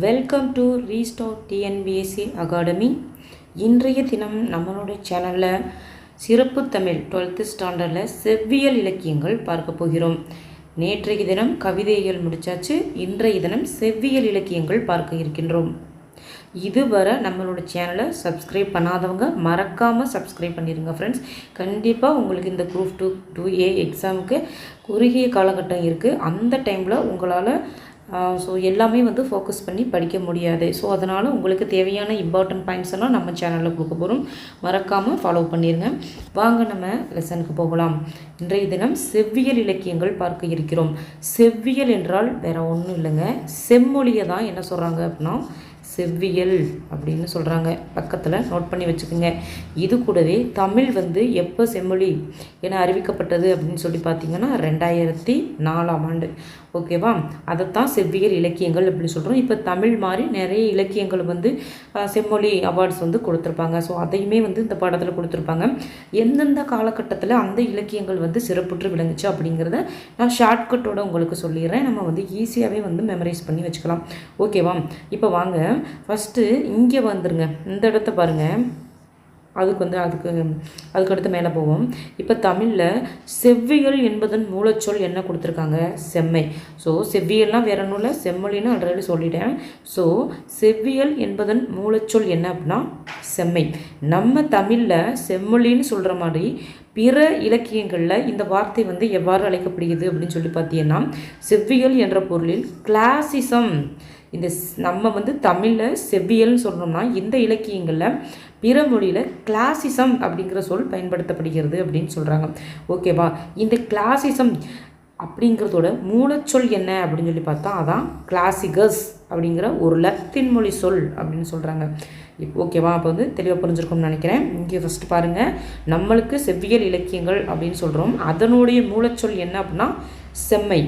Welcome to restart TNPSC academy இன்றைய தினம் நம்மளுடைய சேனலில் சிறப்பு தமிழ் டுவெல்த்து ஸ்டாண்டர்டில் செவ்வியல் இலக்கியங்கள் பார்க்க போகிறோம். நேற்றைய தினம் கவிதைகள் முடிச்சாச்சு. இன்றைய தினம் செவ்வியல் இலக்கியங்கள் பார்க்க இருக்கின்றோம். இதுவரை நம்மளோட சேனலை சப்ஸ்கிரைப் பண்ணாதவங்க மறக்காமல் சப்ஸ்கிரைப் பண்ணிடுங்க ஃப்ரெண்ட்ஸ் கண்டிப்பாக உங்களுக்கு இந்த குரூப் டூ டூ ஏ எக்ஸாமுக்கு குறுகிய காலகட்டம் இருக்குது அந்த டைமில் உங்களால் ஸோ எல்லாமே வந்து ஃபோக்கஸ் பண்ணி படிக்க முடியாது. ஸோ அதனால் உங்களுக்கு தேவையான இம்பார்ட்டன்ட் பாயிண்ட்ஸ் எல்லாம் நம்ம சேனலில் கொடுக்க போகிறோம் மறக்காமல் ஃபாலோ பண்ணிடுங்க வாங்க நம்ம லெசனுக்கு போகலாம். இன்றைய தினம் செவ்வியல் இலக்கியங்கள் பார்க்க இருக்கிறோம். செவ்வியல் என்றால் வேறு ஒன்றும் இல்லைங்க. செம்மொழியை தான் என்ன சொல்கிறாங்க அப்படின்னா செவ்வியல் அப்படின்னு சொல்கிறாங்க பக்கத்தில் நோட் பண்ணி வச்சுக்கோங்க. இது கூடவே தமிழ் வந்து எப்போ செம்மொழி என அறிவிக்கப்பட்டது அப்படின்னு சொல்லி பார்த்தீங்கன்னா ரெண்டாயிரத்தி நாலாம் ஆண்டு. ஓகேவா அதைத்தான் செவ்வியல் இலக்கியங்கள் அப்படின்னு சொல்கிறோம் இப்போ தமிழ் மாதிரி நிறைய இலக்கியங்கள் வந்து செம்மொழி அவார்ட்ஸ் வந்து கொடுத்துருப்பாங்க. ஸோ அதையுமே வந்து இந்த பாடத்தில் கொடுத்துருப்பாங்க. எந்தெந்த காலகட்டத்தில் அந்த இலக்கியங்கள் வந்து சிறப்புற்று விளங்குச்சு அப்படிங்கிறத நான் ஷார்ட்கட்டோட உங்களுக்கு சொல்லிடுறேன். நம்ம வந்து ஈஸியாகவே வந்து மெமரைஸ் பண்ணி வச்சுக்கலாம். ஓகேவா இப்போ வாங்க. ஃபஸ்ட்டு இங்கே வந்துருங்க. இந்த இடத்த பாருங்கள் அதுக்கு வந்து அதுக்கு அதுக்கு அடுத்து மேலே போவோம். இப்போ தமிழில் செவ்வியல் என்பதன் மூலச்சொல் என்ன கொடுத்துருக்காங்க? செம்மை. ஸோ செவ்வியல்னால் வேற நூலில் இல்லை. செம்மொழின்னு ஆல்ரெடி சொல்லிட்டேன். ஸோ செவ்வியல் என்பதன் மூலச்சொல் என்ன அப்படின்னா செம்மை. நம்ம தமிழில் செம்மொழின்னு சொல்கிற மாதிரி பிற இலக்கியங்களில் இந்த வார்த்தை வந்து எவ்வாறு அழைக்கப்படுகிறது அப்படின்னு சொல்லி பார்த்தீங்கன்னா செவ்வியல் என்ற பொருளில் கிளாசிசம் இந்த ஸ்- நம்ம வந்து தமிழில் செவ்வியல்னு சொல்கிறோம்னா இந்த இலக்கியங்களில் பிற மொழியில் கிளாசிசம் அப்படிங்கிற சொல் பயன்படுத்தப்படுகிறது அப்படின்னு சொல்கிறாங்க ஓகேவா இந்த கிளாசிசம் அப்படிங்கிறதோட மூலச்சொல் என்ன அப்படின்னு சொல்லி பார்த்தா அதான் கிளாசிகஸ் அப்படிங்கிற ஒரு லத்தின் மொழி சொல் அப்படின்னு சொல்கிறாங்க ஓகேவா அப்போ வந்து தெளிவாக புரிஞ்சிருக்கும்னு நினைக்கிறேன். இங்கே ஃபஸ்ட்டு பாருங்கள் நம்மளுக்கு செவ்வியல் இலக்கியங்கள் அப்படின்னு சொல்கிறோம் அதனுடைய மூலச்சொல் என்ன அப்படின்னா செம்மை.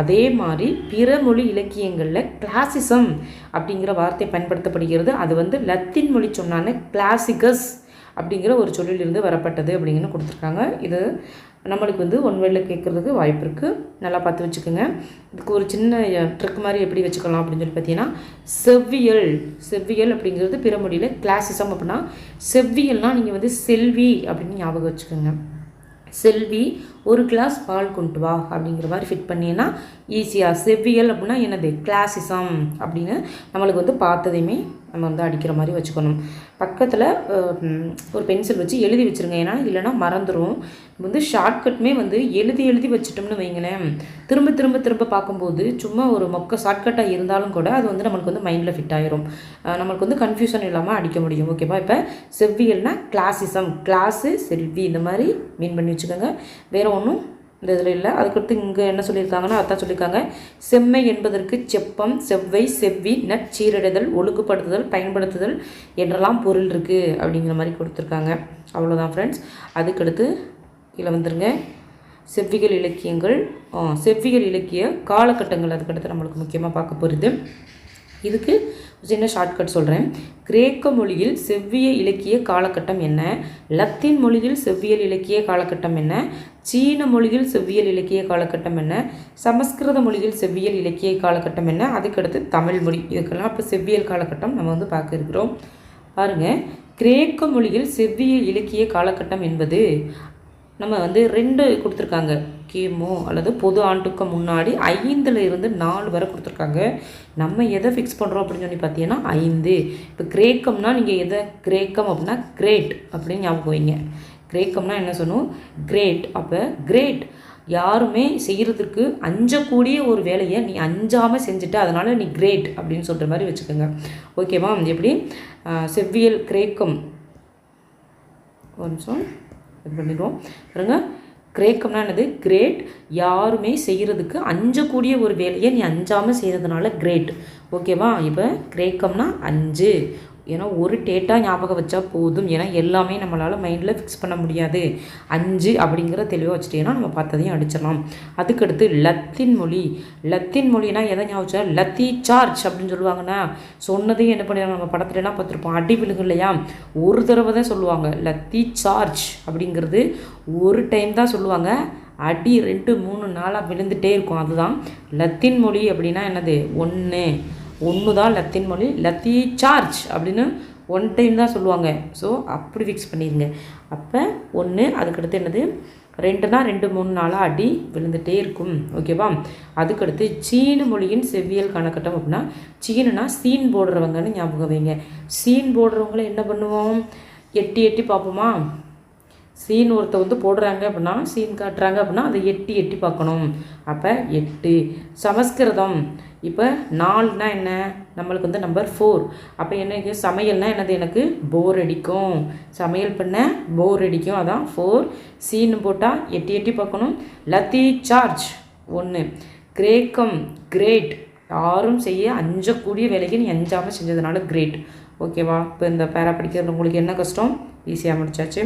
அதே மாதிரி பிற மொழி இலக்கியங்களில் கிளாசிசம் அப்படிங்கிற வார்த்தை பயன்படுத்தப்படுகிறது. அது வந்து லத்தீன் மொழி சொன்னான கிளாசிகஸ் அப்படிங்கிற ஒரு சொல்லிலிருந்து வரப்பட்டது அப்படிங்கன்னு கொடுத்துருக்காங்க. இது நம்மளுக்கு வந்து ஒன் கேட்குறதுக்கு வாய்ப்பு இருக்குது நல்லா பார்த்து வச்சுக்கோங்க. இதுக்கு ஒரு சின்ன ட்ரிக் மாதிரி எப்படி வச்சுக்கலாம் அப்படின்னு சொல்லி பார்த்தீங்கன்னா செவ்வியல். செவ்வியல் அப்படிங்கிறது பிற மொழியில் கிளாசிசம் அப்படின்னா செவ்வியல்னால் நீங்கள் வந்து செல்வி அப்படின்னு ஞாபகம் வச்சுக்கோங்க. செல்வி ஒரு கிளாஸ் பால் கொண்டு வா அப்படிங்கிற மாதிரி ஃபிட் பண்ணினா ஈஸியாக செவ்வியல் அப்படின்னா என்னது? கிளாசிசம் அப்படின்னு நம்மளுக்கு வந்து பார்த்ததையுமே நம்ம வந்து அடிக்கிற மாதிரி வச்சுக்கணும். பக்கத்தில் ஒரு பென்சில் வச்சு எழுதி வச்சுருங்க. ஏன்னா இல்லைன்னா மறந்துடும் வந்து ஷார்ட்கட்டுமே வந்து எழுதி எழுதி வச்சுட்டோம்னு வைங்களேன். திரும்ப திரும்ப திரும்ப பார்க்கும்போது சும்மா ஒரு மொக்க ஷார்ட்கட்டாக இருந்தாலும் கூட அது வந்து நம்மளுக்கு வந்து மைண்டில் ஃபிட் ஆயிரும். நம்மளுக்கு வந்து கன்ஃபியூஷன் இல்லாமல் அடிக்க முடியும். ஓகேவா இப்போ செவ்வியல்னால் கிளாசிசம் கிளாஸு செல்வி இந்த மாதிரி மீன் பண்ணி வச்சுக்கோங்க. வேறு ஒன்றும் இந்த இதில் இல்லை. அதுக்கடுத்து இங்கே என்ன சொல்லியிருக்காங்கன்னா அதான் சொல்லியிருக்காங்க. செம்மை என்பதற்கு செப்பம் செவ்வை செவ்வி நற்சீரடைதல் ஒழுங்குபடுத்துதல் பயன்படுத்துதல் என்றெல்லாம் பொருள் இருக்குது அப்படிங்கிற மாதிரி கொடுத்துருக்காங்க. அவ்வளோதான் ஃப்ரெண்ட்ஸ் அதுக்கடுத்து இதில் வந்துருங்க. செவ்விகள் இலக்கியங்கள் செவ்விகள் இலக்கிய காலகட்டங்கள். அதுக்கடுத்து நம்மளுக்கு முக்கியமாக பார்க்க போகிறது. இதுக்கு சின்ன ஷார்ட்கட் சொல்கிறேன் கிரேக்க மொழியில் செவ்விய இலக்கிய காலகட்டம் என்ன? லத்தீன் மொழியில் செவ்வியல் இலக்கிய காலகட்டம் என்ன? சீன மொழியில் செவ்வியல் இலக்கிய காலகட்டம் என்ன? சமஸ்கிருத மொழியில் செவ்வியல் இலக்கிய காலகட்டம் என்ன? அதுக்கடுத்து தமிழ் மொழி. இதுக்கெல்லாம் இப்போ செவ்வியல் காலகட்டம் நம்ம வந்து பார்க்க இருக்கிறோம். பாருங்கள் கிரேக்க மொழியில் செவ்விய இலக்கிய காலகட்டம் என்பது நம்ம வந்து ரெண்டு கொடுத்துருக்காங்க. கிமு அல்லது பொது ஆண்டுக்கு முன்னாடி ஐந்தில் இருந்து நாலு வரை கொடுத்துருக்காங்க. நம்ம எதை ஃபிக்ஸ் பண்ணுறோம் அப்படின்னு சொல்லி பார்த்தீங்கன்னா ஐந்து. இப்போ கிரேக்கம்னா நீங்கள் எதை? கிரேக்கம் அப்படின்னா கிரேட் அப்படின்னு ஞாபகம் வைங்க. கிரேக்கம்னா என்ன சொன்னோம் கிரேட். அப்போ கிரேட். யாருமே செய்கிறதுக்கு அஞ்சக்கூடிய ஒரு வேலையை நீ அஞ்சாமல் செஞ்சுட்டு அதனால் நீ கிரேட் அப்படின்னு சொல்கிற மாதிரி வச்சுக்கோங்க. ஓகேவா எப்படி? செவ்வியல் கிரேக்கம். ஒரு நிமிஷம். இது பண்ணிடுவோம். பாருங்கள் கிரேக்கம்னா என்னது? கிரேட் யாருமே செய்கிறதுக்கு அஞ்சக்கூடிய ஒரு வேலையை நீ அஞ்சாமல் செய்கிறதுனால கிரேட் ஓகேவா இப்போ கிரேக்கம்னா அஞ்சு. ஏன்னா ஒரு டேட்டா ஞாபகம் வச்சா போதும். ஏன்னா எல்லாமே நம்மளால் மைண்டில் ஃபிக்ஸ் பண்ண முடியாது. அஞ்சு அப்படிங்கிற தெளிவாக வச்சுட்டீங்கன்னா நம்ம பார்த்ததையும் அடிச்சிடலாம். அதுக்கடுத்து லத்தின் மொழி. லத்தின் மொழினா எதை ஞாபகம் வச்சா? லத்தி சார்ஜ் அப்படின்னு சொல்லுவாங்கன்னா சொன்னதையும் என்ன பண்ணிடுறாங்க நம்ம படத்துலலாம் பார்த்துருப்போம். அடி விழுகு இல்லையா? ஒரு தடவை தான் சொல்லுவாங்க. லத்தி சார்ஜ் அப்படிங்கிறது ஒரு டைம் தான் சொல்லுவாங்க. அடி ரெண்டு மூணு நாளாக விழுந்துகிட்டே இருக்கும். அதுதான் லத்தின் மொழி அப்படின்னா என்னது? ஒன்று ஒன்று தான் லத்தீன் மொழி லத்தி சார்ஜ் அப்படின்னு ஒன் டைம் தான் சொல்லுவாங்க. ஸோ அப்படி ஃபிக்ஸ் பண்ணிடுங்க. அப்போ ஒன்று அதுக்கடுத்து என்னது? ரெண்டுனா ரெண்டு மூணு நாளாக அடி விழுந்துகிட்டே இருக்கும். ஓகேவா அதுக்கடுத்து சீன மொழியின் செவ்வியல் கணக்கட்டம் அப்படின்னா சீனுனா சீன் போடுறவங்கன்னு ஞாபகம் வைங்க. சீன் போடுறவங்கள என்ன பண்ணுவோம்? எட்டி எட்டி பார்ப்போமா? சீன் ஒருத்த வந்து போடுறாங்க அப்படின்னா சீன் காட்டுறாங்க அப்படின்னா அதை எட்டி எட்டி பார்க்கணும். அப்போ எட்டு. சமஸ்கிருதம். இப்போ நாலுனா என்ன? நம்மளுக்கு வந்து நம்பர் ஃபோர் அப்போ எனக்கு சமையல்னால் என்னது? எனக்கு போர் அடிக்கும். சமையல் பண்ண போர் அடிக்கும். அதான் ஃபோர் சீனு போட்டால் எட்டி எட்டி பார்க்கணும். லத்தி சார்ஜ் ஒன்று கிரேக்கம். கிரேட் யாரும் செய்ய அஞ்சக்கூடிய வேலைக்கு நீ அஞ்சாமல் செஞ்சதுனால கிரேட் ஓகேவா இப்போ இந்த பேரா படிக்கிறது உங்களுக்கு என்ன கஷ்டம்? ஈஸியாக முடிச்சாச்சு.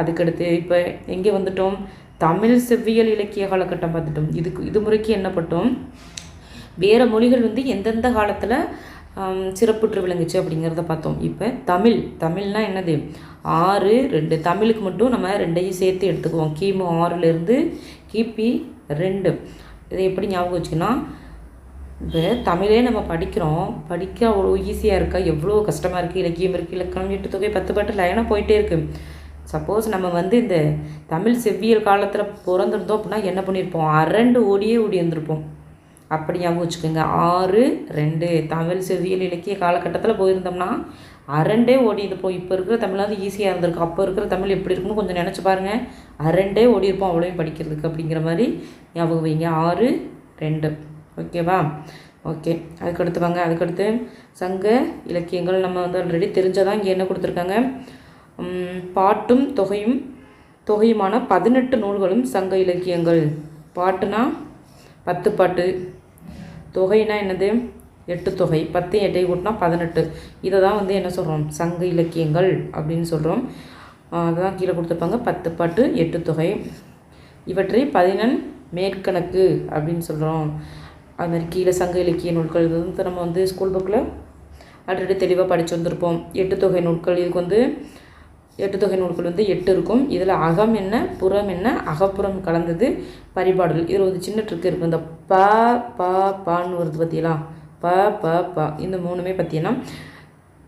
அதுக்கடுத்து இப்போ எங்கே வந்துட்டோம்? தமிழ் செவ்வியல் இலக்கிய காலகட்டம் பார்த்துட்டோம். இதுக்கு இது முறைக்கு என்ன பட்டோம்? வேறு மொழிகள் வந்து எந்தெந்த காலத்தில் சிறப்புற்று விளங்குச்சு அப்படிங்கிறத பார்த்தோம். இப்போ தமிழ் தமிழ்னா என்னது? ஆறு ரெண்டு. தமிழுக்கு மட்டும் நம்ம ரெண்டையும் சேர்த்து எடுத்துக்குவோம். கிமு ஆறுலேருந்து கிபி ரெண்டு. இதை எப்படி ஞாபகம் வச்சுன்னா இப்போ தமிழே நம்ம படிக்கிறோம். படிக்க அவ்வளோ ஈஸியாக இருக்கா? எவ்வளோ கஷ்டமாக இருக்குது இலக்கியம் இருக்குது இலக்கணம் எட்டு தொகை பத்து பாட்டு லைனாக போயிட்டே இருக்குது சப்போஸ் நம்ம வந்து இந்த தமிழ் செவ்வியல் காலத்தில் பிறந்திருந்தோம் அப்படின்னா என்ன பண்ணியிருப்போம்? அரண்டு ஓடியே ஓடி இருந்திருப்போம் அப்படி ஞாபகம் வச்சுக்கோங்க. ஆறு ரெண்டு. தமிழ் செவ்வியல் இலக்கிய காலகட்டத்தில் போயிருந்தோம்னா அரண்டே ஓடி இருப்போம் இப்போ இருக்கிற தமிழாவது ஈஸியாக இருந்திருக்கு. அப்போ இருக்கிற தமிழ் எப்படி இருக்குன்னு கொஞ்சம் நினச்சி பாருங்கள் அரண்டே ஓடி இருப்போம் அவ்வளோயும் படிக்கிறதுக்கு அப்படிங்கிற மாதிரி ஞாபகம் வைங்க. ஆறு ரெண்டு. ஓகேவா ஓகே அதுக்கடுத்து வாங்க. அதுக்கடுத்து சங்க இலக்கியங்கள் நம்ம வந்து ஆல்ரெடி தெரிஞ்சதான் இங்கே என்ன கொடுத்துருக்காங்க? பாட்டும் தொகையும் தொகையுமான பதினெட்டு நூல்களும் சங்க இலக்கியங்கள். பாட்டுனா பத்து பாட்டு. தொகைனா என்னது? எட்டு தொகை. பத்து எட்டை கூட்டினா பதினெட்டு. இதை தான் வந்து என்ன சொல்கிறோம் சங்க இலக்கியங்கள் அப்படின்னு சொல்கிறோம் அதுதான் கீழே கொடுத்துருப்பாங்க. பத்து பாட்டு எட்டு தொகை. இவற்றை பதினெண் மேற்கணக்கு அப்படின்னு சொல்கிறோம் அது மாதிரி கீழே சங்க இலக்கிய நூல்கள். இது வந்து நம்ம வந்து ஸ்கூல் புக்கில் ஆல்ரெடி தெளிவாக படித்து வந்திருப்போம். எட்டு தொகை நூல்கள். இதுக்கு வந்து எட்டு தொகை நூல்கள் வந்து எட்டு இருக்கும். இதில் அகம் என்ன புறம் என்ன அகப்புறம் கலந்தது பரிபாடல் இதில் ஒரு சின்ன ட்ரிக் இருக்குது இந்த ப ப பான்னு வருது பார்த்தீங்களா ப ப ப. இந்த மூணுமே பார்த்தீங்கன்னா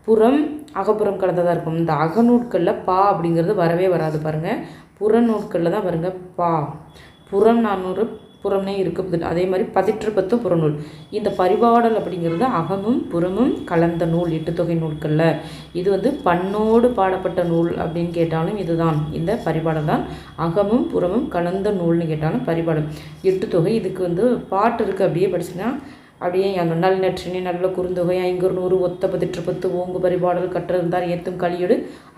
புறம் அகப்புறம் கலந்ததாக இருக்கும். இந்த அகநூட்களில் பா அப்படிங்கிறது வரவே வராது பாருங்கள் புறநூட்களில் தான் பாருங்கள் பா. புறம் நானூறு புறம்னே இருக்குது அதே மாதிரி பதிற்று பத்து புறநூல். இந்த பரிபாடல் அப்படிங்கிறது அகமும் புறமும் கலந்த நூல் இட்டுத்தொகை நூல்களில். இது வந்து பண்ணோடு பாடப்பட்ட நூல் அப்படின்னு கேட்டாலும் இதுதான். இந்த பரிபாடல் தான் அகமும் புறமும் கலந்த நூல்னு கேட்டாலும் பரிபாடல் எட்டுத்தொகை இதுக்கு வந்து பாட்டு இருக்குது அப்படியே படிச்சுன்னா அப்படியே அந்த நல் நல்ல குறுந்தொகை ஐங்கூர் நூறு ஒத்த பதிற்று பத்து ஓங்கு பரிபாடல் கற்றிருந்தார் ஏத்தும் களியீடு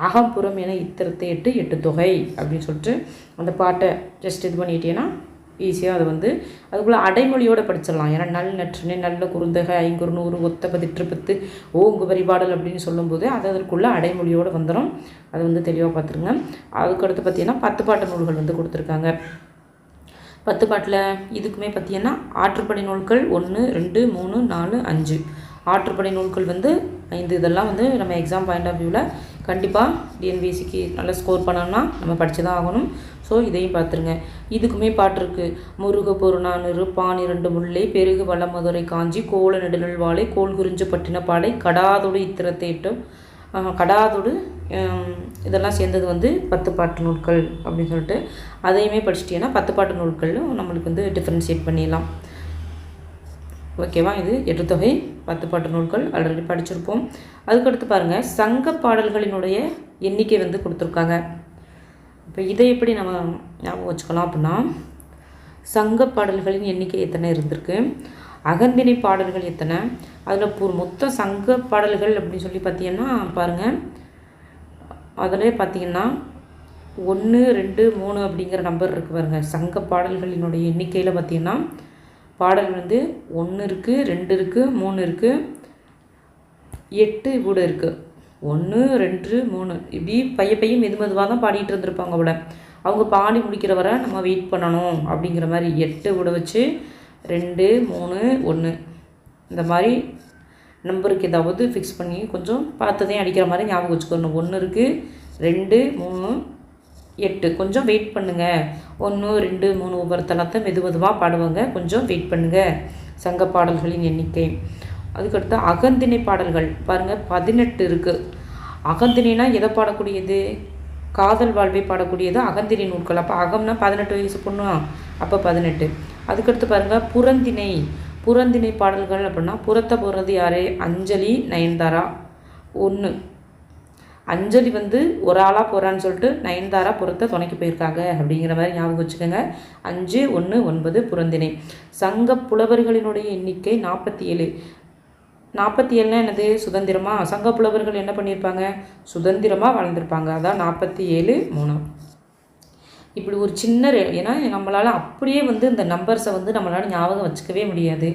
அகம்புறம் என இத்திரத்தை எட்டு எட்டு தொகை அப்படின்னு சொல்லிட்டு அந்த பாட்டை ஜஸ்ட் இது பண்ணிட்டேன்னா ஈஸியாக அதை வந்து அதுக்குள்ளே அடைமொழியோடு படிச்சிடலாம். ஏன்னா நல் நற்றினை நல்ல குறுந்தகை ஐங்குறு நூறு ஒத்த பதிற்று பத்து ஓங்கு வரிபாடல் அப்படின்னு சொல்லும்போது அது அதற்குள்ளே அடைமொழியோடு வந்துடும் அது வந்து தெளிவாக பார்த்துருங்க அதுக்கடுத்து பார்த்தீங்கன்னா பத்து பாட்டு நூல்கள் வந்து கொடுத்துருக்காங்க. பத்து பாட்டில் இதுக்குமே பார்த்தீங்கன்னா ஆற்றுப்படை நூல்கள் ஒன்று ரெண்டு மூணு நாலு அஞ்சு. ஆற்றுப்படை நூல்கள் வந்து ஐந்து. இதெல்லாம் வந்து நம்ம எக்ஸாம் பாயிண்ட் ஆஃப் வியூவில் கண்டிப்பாக டிஎன்பிஎஸ்சிக்கு நல்லா ஸ்கோர் பண்ணோம்னா நம்ம படித்து தான் ஆகணும். ஸோ இதையும் பார்த்துருங்க. இதுக்குமே பாட்டு இருக்குது முருக பொருணானிரு பானிரண்டு முல்லை பெருகு வளமதுரை காஞ்சி கோல நெடுநல் வாழை கோல் குறிஞ்சு பட்டின பாலை கடாதொடு இத்திரத்தேட்டம் கடாதொடு இதெல்லாம் சேர்ந்தது வந்து பத்து பாட்டு நூல்கள் அப்படின்னு சொல்லிட்டு அதையுமே படிச்சிட்டிங்கன்னா பத்து பாட்டு நூல்களும் நம்மளுக்கு வந்து டிஃப்ரென்ஷியேட் பண்ணிடலாம். ஓகேவா இது எட்டுத்தொகை பத்து பாட்டு நூல்கள் ஆல்ரெடி படிச்சிருப்போம். அதுக்கடுத்து பாருங்கள் சங்க பாடல்களினுடைய எண்ணிக்கை வந்து கொடுத்துருக்காங்க. இப்போ இதை எப்படி நம்ம ஞாபகம் வச்சுக்கலாம் அப்படின்னா சங்க பாடல்களின் எண்ணிக்கை எத்தனை இருந்திருக்கு? அகந்தினை பாடல்கள் எத்தனை? அதில் பூ மொத்த சங்க பாடல்கள் அப்படின்னு சொல்லி பார்த்தீங்கன்னா பாருங்கள் அதில் பார்த்தீங்கன்னா ஒன்று ரெண்டு மூணு அப்படிங்கிற நம்பர் இருக்குது பாருங்கள் சங்க பாடல்களினுடைய எண்ணிக்கையில் பார்த்தீங்கன்னா பாடல் வந்து ஒன்று இருக்குது ரெண்டு இருக்குது மூணு இருக்குது எட்டு கூட இருக்குது ஒன்று ரெண்டு மூணு. இப்படி பைய பையன் மெது மெதுவாக தான் பாடிட்டு இருந்திருப்பாங்க கூட அவங்க பாடி முடிக்கிற வரை நம்ம வெயிட் பண்ணணும் அப்படிங்கிற மாதிரி எட்டு கூட வச்சு ரெண்டு மூணு ஒன்று இந்த மாதிரி நம்பருக்கு ஏதாவது ஃபிக்ஸ் பண்ணி கொஞ்சம் பார்த்ததையும் அடிக்கிற மாதிரி ஞாபகம் வச்சுக்கணும் ஒன்று இருக்குது ரெண்டு மூணு எட்டு. கொஞ்சம் வெயிட் பண்ணுங்கள் ஒன்று ரெண்டு மூணு ஒவ்வொரு தளத்தை மெது மெதுவாக பாடுவாங்க. கொஞ்சம் வெயிட் பண்ணுங்கள் சங்க பாடல்களின் எண்ணிக்கை. அதுக்கடுத்து அகந்திணை பாடல்கள். பாருங்கள் பதினெட்டு இருக்குது அகந்திணைனா எதை பாடக்கூடியது? காதல் வாழ்வை பாடக்கூடியது அகந்திணை நூல்கள். அப்போ அகம்னா பதினெட்டு வயசு பொண்ணு? அப்போ பதினெட்டு. அதுக்கடுத்து பாருங்கள் புறந்திணை. புறந்திணை பாடல்கள் அப்படின்னா புறத்தை போகிறது யார்? அஞ்சலி நயன்தாரா? ஒன்று அஞ்சலி வந்து ஒரு ஆளாக போகிறான்னு சொல்லிட்டு நயன்தாரா புறத்தை துணைக்கு போயிருக்காங்க அப்படிங்கிற மாதிரி ஞாபகம் வச்சுக்கோங்க. அஞ்சு ஒன்று ஒன்பது புறந்திணை. சங்க புலவர்களினுடைய எண்ணிக்கை நாற்பத்தி ஏழு நாற்பத்தி ஏழுனா என்னது? சுதந்திரமாக சங்க புலவர்கள் என்ன பண்ணியிருப்பாங்க? சுதந்திரமாக வளர்ந்துருப்பாங்க அதான் நாற்பத்தி ஏழு மூணு. இப்படி ஒரு சின்ன ஏன்னா நம்மளால் அப்படியே வந்து இந்த நம்பர்ஸை வந்து நம்மளால் ஞாபகம் வச்சுக்கவே முடியாது.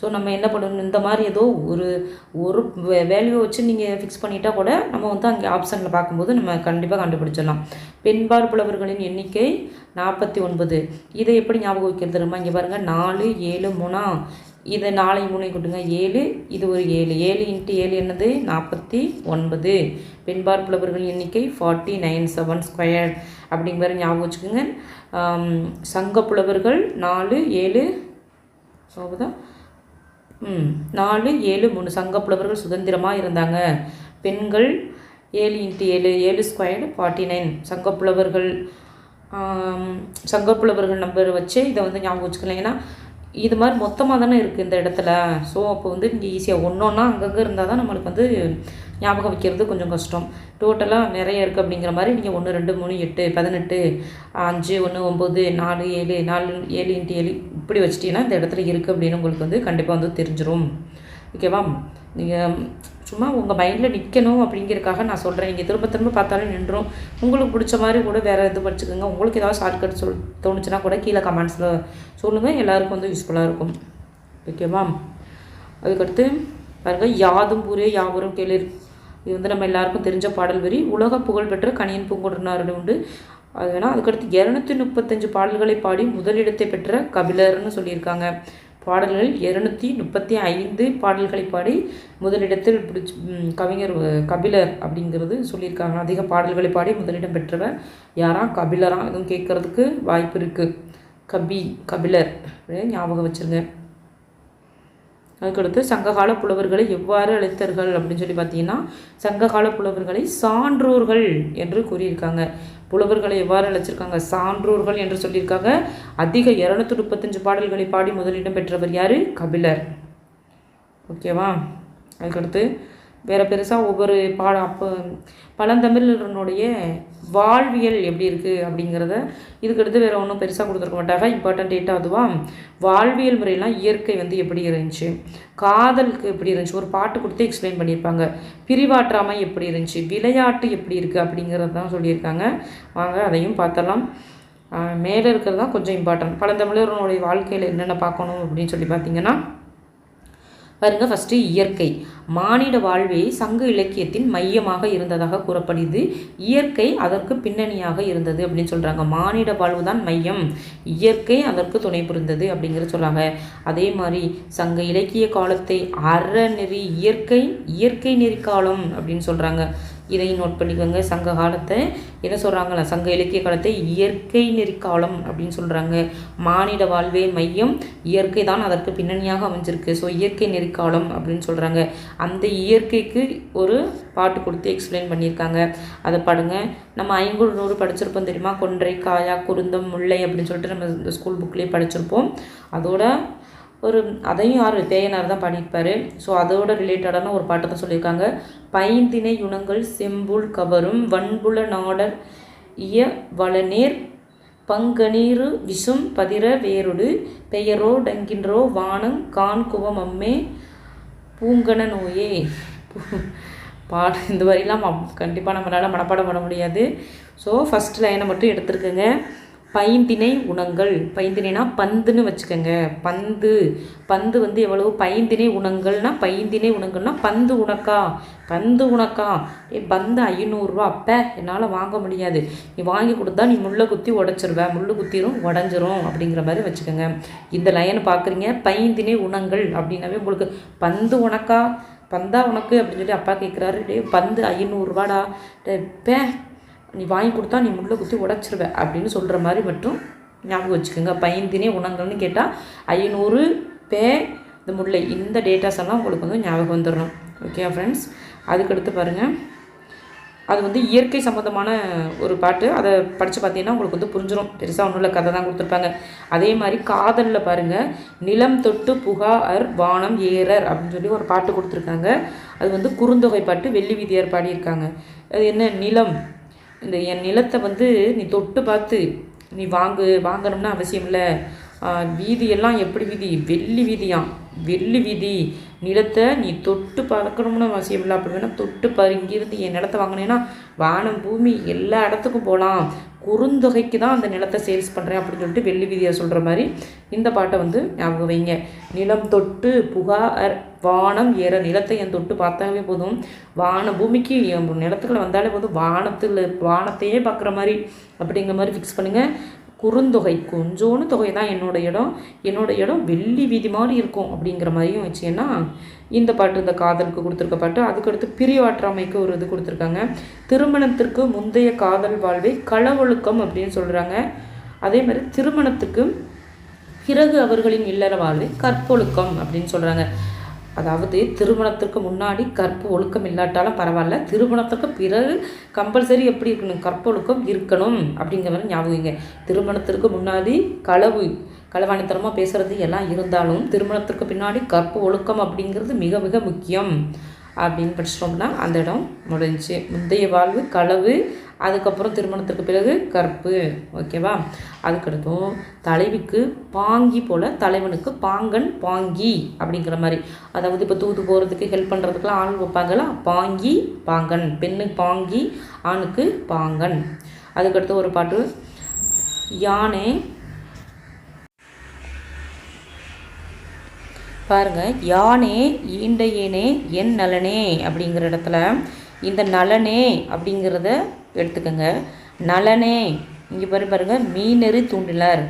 ஸோ நம்ம என்ன பண்ணணும்? இந்த மாதிரி ஏதோ ஒரு ஒரு வேல்யூவை வச்சு நீங்கள் ஃபிக்ஸ் பண்ணிட்டா கூட நம்ம வந்து அங்கே ஆப்ஷனில் பார்க்கும்போது நம்ம கண்டிப்பாக கண்டுபிடிச்சிடலாம். பெண்பார் புலவர்களின் எண்ணிக்கை நாற்பத்தி ஒன்பது. இதை எப்படி ஞாபகம் வைக்கிறது தெரியுமா? இங்கே பாருங்கள் நாலு ஏழு மூணா. இது நாளை மூணை கூட்டுங்க. ஏழு இது ஒரு ஏழு. ஏழு இன்ட்டு ஏழு என்னது? நாற்பத்தி ஒன்பது. பின்பார் புலவர்கள் எண்ணிக்கை ஃபார்ட்டி நைன் செவன் ஸ்கொயர் அப்படிங்கிற ஞாபகம் வச்சுக்கோங்க. சங்க புலவர்கள் நாலு ஏழு சோபதா ம் நாலு ஏழு மூணு. சங்க புலவர்கள் சுதந்திரமாக இருந்தாங்க. பெண்கள் ஏழு இன்ட்டு ஏழு ஏழு ஸ்கொயர்டு ஃபார்ட்டி நைன் சங்கப்புலவர்கள் சங்கப்புலவர்கள் நம்பர் வச்சு இதை வந்து ஞாபகம் வச்சுக்கலாம் ஏன்னா இது மாதிரி மொத்தமாக தானே இருக்குது இந்த இடத்துல. ஸோ அப்போ வந்து இங்கே ஈஸியாக ஒன்று ஒன்றா அங்கங்கே இருந்தால் தான் நம்மளுக்கு வந்து ஞாபகம் வைக்கிறது கொஞ்சம் கஷ்டம். டோட்டலாக நிறைய இருக்குது அப்படிங்கிற மாதிரி நீங்கள் ஒன்று ரெண்டு மூணு எட்டு பதினெட்டு அஞ்சு ஒன்று ஒம்பது நாலு ஏழு நாலு ஏழு இன்ட்டு ஏழு இப்படி வச்சிட்டிங்கன்னா இந்த இடத்துல இருக்குது அப்படின்னு உங்களுக்கு வந்து கண்டிப்பாக வந்து தெரிஞ்சிடும் ஓகேவா நீங்கள் சும்மா உங்கள் மைண்டில் நிற்கணும் அப்படிங்கிறதுக்காக நான் சொல்கிறேன் நீங்கள் திரும்ப திரும்ப பார்த்தாலும் நின்றோம் உங்களுக்கு பிடிச்ச மாதிரி கூட வேறு இது படிச்சுக்கோங்க. உங்களுக்கு ஏதாவது ஷார்ட்கட் சொல் தோணுச்சுன்னா கூட கீழே கமெண்ட்ஸில் சொல்லுங்கள் எல்லாருக்கும் வந்து யூஸ்ஃபுல்லாக இருக்கும். ஓகேவா அதுக்கடுத்து பாருங்க. யாதும் பூரே யாவரும் கேளிர் இது வந்து நம்ம எல்லாருக்கும் தெரிஞ்ச பாடல் வரி. உலக புகழ்பெற்ற கணியன் பூங்குடனாரிடம் உண்டு. அது வேணால் அதுக்கடுத்து இரநூத்தி முப்பத்தஞ்சு பாடல்களை பாடி முதலிடத்தை பெற்ற கபிலர்னு சொல்லியிருக்காங்க. பாடல்கள் இருநூற்றி முப்பத்தி ஐந்து பாடல்களை பாடி முதலிடத்தில் பிடிச்சி கவிஞர் கபிலர் அப்படிங்கிறது சொல்லியிருக்காங்க. அதிக பாடல்களை பாடி முதலிடம் பெற்றவர் யாரா? கபிலரா? எதுவும் கேட்கறதுக்கு வாய்ப்பு இருக்குது கபி கபிலர். அப்படின்னு ஞாபகம் வச்சுருங்க. அதுக்கடுத்து சங்ககால புலவர்களை எவ்வாறு அழைத்தார்கள் அப்படின்னு சொல்லி பார்த்தீங்கன்னா சங்ககால புலவர்களை சான்றோர்கள் என்று கூறியிருக்காங்க. புலவர்களை எவ்வாறு அழைச்சிருக்காங்க? சான்றோர்கள் என்று சொல்லியிருக்காங்க. அதிக இரநூத்தி முப்பத்தஞ்சு பாடல்களை பாடி முதலிடம் பெற்றவர் யார்? கபிலர். ஓகேவா? அதுக்கடுத்து வேறு பெருசாக ஒவ்வொரு பாடம் அப்போ பழந்தமிழனுடைய வாழ்வியல் எப்படி இருக்குது அப்படிங்கிறத இதுக்கடுத்து வேறு ஒன்றும் பெருசாக கொடுத்துருக்க மாட்டாங்க. இம்பார்ட்டன்ட் டேட்டா அதுவாக வாழ்வியல் முறையெல்லாம் இயற்கை வந்து எப்படி இருந்துச்சு காதலுக்கு எப்படி இருந்துச்சு ஒரு பாட்டு கொடுத்து எக்ஸ்பிளைன் பண்ணியிருப்பாங்க. பிரிவாற்றாமை எப்படி இருந்துச்சு விளையாட்டு எப்படி இருக்குது அப்படிங்கிறது தான் சொல்லியிருக்காங்க. வாங்க அதையும் பார்த்தலாம் மேலே இருக்கிறது தான் கொஞ்சம் இம்பார்ட்டன்ட் பழந்தமிழர்களுடைய வாழ்க்கையில் என்னென்ன பார்க்கணும் அப்படின்னு சொல்லி பார்த்தீங்கன்னா பாருங்கள் ஃபஸ்ட்டு இயற்கை. மானிட வாழ்வே சங்க இலக்கியத்தின் மையமாக இருந்ததாக கூறப்படுது இயற்கை அதற்கு பின்னணியாக இருந்தது அப்படின்னு சொல்கிறாங்க மானிட வாழ்வு தான் மையம். இயற்கை அதற்கு துணை புரிந்தது அப்படிங்கிற சொல்கிறாங்க அதே மாதிரி சங்க இலக்கிய காலத்தை அறநெறி இயற்கை இயற்கை நெறி காலம் அப்படின்னு சொல்கிறாங்க இதையும் நோட் பண்ணிக்கோங்க. சங்க காலத்தை என்ன சொல்கிறாங்களா சங்க இலக்கிய காலத்தை இயற்கை நெறிக்காலம் அப்படின்னு சொல்கிறாங்க மானிட வாழ்வே மையம் இயற்கை தான் அதற்கு பின்னணியாக அமைஞ்சிருக்கு. ஸோ இயற்கை நெறிக்காலம் அப்படின்னு சொல்கிறாங்க அந்த இயற்கைக்கு ஒரு பாட்டு கொடுத்து எக்ஸ்பிளைன் பண்ணியிருக்காங்க. அதை பாடுங்க. நம்ம ஐங்குறு நூறு படிச்சிருப்போம் தெரியுமா? கொன்றை காயா குருந்தம் முல்லை அப்படின்னு சொல்லிட்டு நம்ம இந்த ஸ்கூல் புக்லேயே படிச்சிருப்போம். அதோட ஒரு அதையும் யார் தேயனார் தான் பாடியிருப்பார் ஸோ அதோட ரிலேட்டடான ஒரு பாட்டு தான் சொல்லியிருக்காங்க. பைந்தினை யுணங்கள் செம்புல் கவரும் வன்புல நாடர் இய வளநேர் பங்கநீரு விஷம் பதிர வேரொடு பெயரோ டங்கின்றோ வானம் கான் குவம் அம்மே பூங்கன நோயே. பாட இந்த மாதிரிலாம் கண்டிப்பாக நம்மளால் மனப்பாடம் பண்ண முடியாது. ஸோ ஃபஸ்ட் லைனை மட்டும் எடுத்துருக்கங்க. பைந்திணை உணங்கள். பைந்தினைனா பந்துன்னு வச்சுக்கோங்க. பந்து. பந்து வந்து எவ்வளவு? பைந்திணை உணங்கள்னா பைந்தினை உணங்கள்னா பந்து உனக்கா பந்து உனக்கா ஏ பந்து ஐநூறுரூவா அப்போ என்னால் வாங்க முடியாது. நீ வாங்கி கொடுத்தா நீ முள்ளை குத்தி உடச்சிருவேன் முள்ளு குத்திரும் உடஞ்சிரும் அப்படிங்கிற மாதிரி வச்சுக்கோங்க. இந்த லைனை பார்க்குறீங்க பைந்திணை உணங்கள் அப்படின்னாவே உங்களுக்கு பந்து உனக்கா பந்தா உனக்கு அப்படின்னு சொல்லி அப்பா கேட்குறாரு டே பந்து ஐநூறுரூவாடா டே பே நீ வாங்கி கொடுத்தா நீ முள்ளை குத்தி உடச்சிருவ அப்படின்னு சொல்கிற மாதிரி மட்டும் ஞாபகம் வச்சுக்கோங்க. பயந்தினே உணங்கள்னு கேட்டால் ஐநூறு பே இந்த முல்லை இந்த டேட்டாஸ் எல்லாம் உங்களுக்கு வந்து ஞாபகம் வந்துடணும் ஓகே ஃப்ரெண்ட்ஸ் அதுக்கடுத்து பாருங்கள் அது வந்து இயற்கை சம்மந்தமான ஒரு பாட்டு. அதை படித்து பார்த்தீங்கன்னா உங்களுக்கு வந்து புரிஞ்சிடும் பெருசாக ஒன்றும் இல்லை. கதை தான் கொடுத்துருப்பாங்க. அதே மாதிரி காதலில் பாருங்கள் நிலம் தொட்டு புகா அர் வானம் ஏறர் அப்படின்னு சொல்லி ஒரு பாட்டு கொடுத்துருக்காங்க. அது வந்து குறுந்தொகை பாட்டு. வெள்ளி விதியார் பாடியிருக்காங்க. அது என்ன? நிலம். இந்த என் நிலத்தை வந்து நீ தொட்டு பார்த்து நீ வாங்கு வாங்கணும்னு அவசியம் இல்லை. வீதியெல்லாம் எப்படி வீதி? வெள்ளி வீதியாம் வெள்ளி வீதி. நிலத்தை நீ தொட்டு பறக்கணும்னு அவசியம் இல்லை. அப்படி வேணால் தொட்டு பாரு. இங்கிருந்து என் நிலத்தை வாங்கினேன்னா வானம் பூமி எல்லா இடத்துக்கும் போகலாம். குறுந்தொகைக்கு தான் அந்த நிலத்தை சேல்ஸ் பண்ணுறேன் அப்படின்னு சொல்லிட்டு வெள்ளி வீதியை சொல்கிற மாதிரி இந்த பாட்டை வந்து ஞாபகம் வைங்க. நிலம் தொட்டு புகார் வானம் ஏற நிலத்தை என் தொட்டு பார்த்தாவே போதும். வான பூமிக்கு நிலத்துக்களை வந்தாலே போதும். வானத்தில் வானத்தையே பார்க்குற மாதிரி அப்படிங்கிற மாதிரி ஃபிக்ஸ் பண்ணுங்கள் குறுந்தொகை கொஞ்சோன்னு தொகை தான் என்னோட இடம். என்னோட இடம் வெள்ளி வீதி மாதிரி இருக்கும் அப்படிங்கிற மாதிரியும் வச்சேன்னா இந்த பாட்டு இந்த காதலுக்கு கொடுத்துருக்க பாட்டு அதுக்கடுத்து பிரிவாற்றாமைக்கு ஒரு இது கொடுத்துருக்காங்க. திருமணத்திற்கு முந்தைய காதல் வாழ்வை களவொழுக்கம் அப்படின்னு சொல்கிறாங்க அதே மாதிரி திருமணத்துக்கு பிறகு அவர்களின் இல்லற வாழ்வை கற்பொழுக்கம் அப்படின்னு சொல்கிறாங்க அதாவது திருமணத்துக்கு முன்னாடி கற்பு ஒழுக்கம் இல்லாட்டாலும் பரவாயில்ல. திருமணத்துக்கு பிறகு கம்பல்சரி எப்படி இருக்கணும்? கற்பொழுக்கம் இருக்கணும் அப்படிங்கிற மாதிரி ஞாபகம் திருமணத்திற்கு முன்னாடி களவு களவாணித்தனமாக பேசுகிறது எல்லாம் இருந்தாலும் திருமணத்திற்கு பின்னாடி கற்பு ஒழுக்கம் அப்படிங்கிறது மிக மிக முக்கியம் அப்படின்னு படிச்சிட்டோம்னா அந்த இடம் முடிஞ்சு முந்தைய வாழ்வு களவு அதுக்கப்புறம் திருமணத்துக்கு பிறகு கற்பு. ஓகேவா அதுக்கடுத்தும் தலைவிக்கு பாங்கி போல் தலைவனுக்கு பாங்கன் பாங்கி அப்படிங்கிற மாதிரி. அதாவது இப்போ தூது போகிறதுக்கு ஹெல்ப் பண்ணுறதுக்குலாம் ஆண் வைப்பாங்களா? பாங்கி பாங்கன். பெண்ணுக்கு பாங்கி ஆணுக்கு பாங்கன். அதுக்கடுத்து ஒரு பாட்டு. யானை. பாருங்கள் யானே ஈண்டையேனே என் நலனே அப்படிங்கிற இடத்துல இந்த நலனே அப்படிங்கிறத எடுத்துக்கோங்க. நலனே. இங்கே பாரு பாருங்கள் மீனெறி தூண்டிலர்.